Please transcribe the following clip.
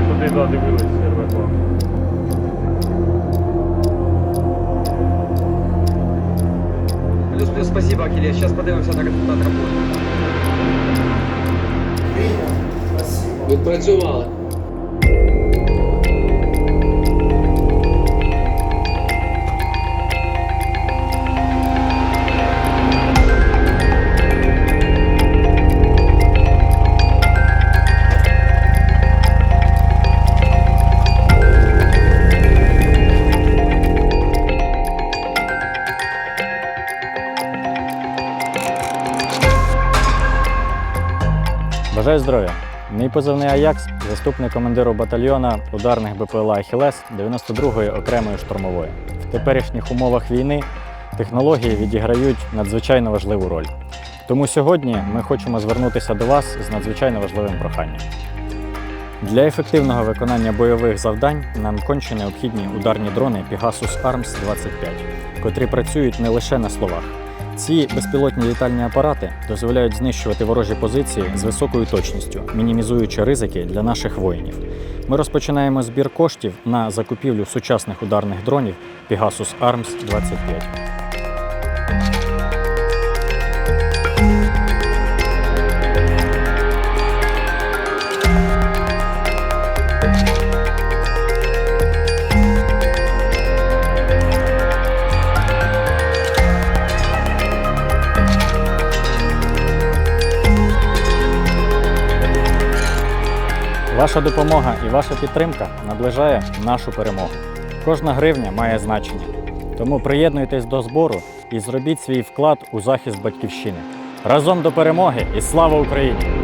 туди задивились дивились РВП. Плюс плюс спасибо, Ахиллес. Сейчас подивимося на результат роботи. Відпрацювали. Бажаю здоров'я! Мій позивний Аякс, заступник командиру батальйона ударних БПЛА Ахілес 92-ї окремої штурмової. В теперішніх умовах війни технології відіграють надзвичайно важливу роль. Тому сьогодні ми хочемо звернутися до вас з надзвичайно важливим проханням. Для ефективного виконання бойових завдань нам конче необхідні ударні дрони Pegasus Arms 25, котрі працюють не лише на словах. Ці безпілотні літальні апарати дозволяють знищувати ворожі позиції з високою точністю, мінімізуючи ризики для наших воїнів. Ми розпочинаємо збір коштів на закупівлю сучасних ударних дронів Pegasus Arms 25. Ваша допомога і ваша підтримка наближає нашу перемогу. Кожна гривня має значення. Тому приєднуйтесь до збору і зробіть свій вклад у захист батьківщини. Разом до перемоги і слава Україні!